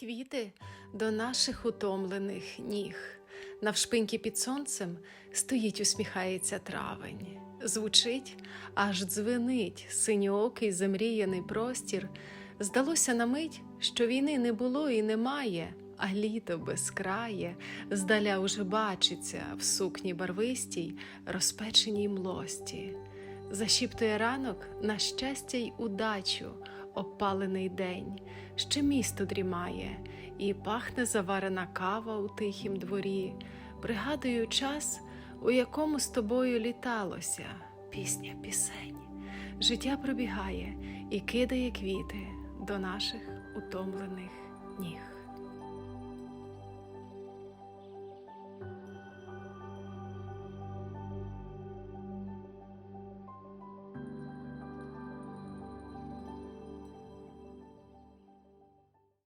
Квіти до наших утомлених ніг. Навшпиньки під сонцем стоїть, усміхається травень. Звучить, аж дзвенить синьоокий замріяний простір. Здалося на мить, що війни не було і немає, а літо безкрає, здаля уже бачиться в сукні барвистій, розпеченій млості. Зашіптує ранок на щастя й удачу, опалений день, ще місто дрімає, і пахне заварена кава у тихім дворі. Пригадую час, у якому з тобою літалося, пісня пісень. Життя пробігає і кидає квіти до наших утомлених ніг.